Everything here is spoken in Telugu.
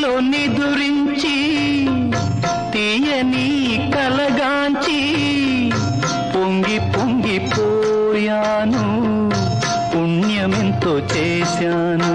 కలలో నిదురించి తీయని కలగాంచి పొంగి పొంగిపోయాను పుణ్యమెంతో చేశాను.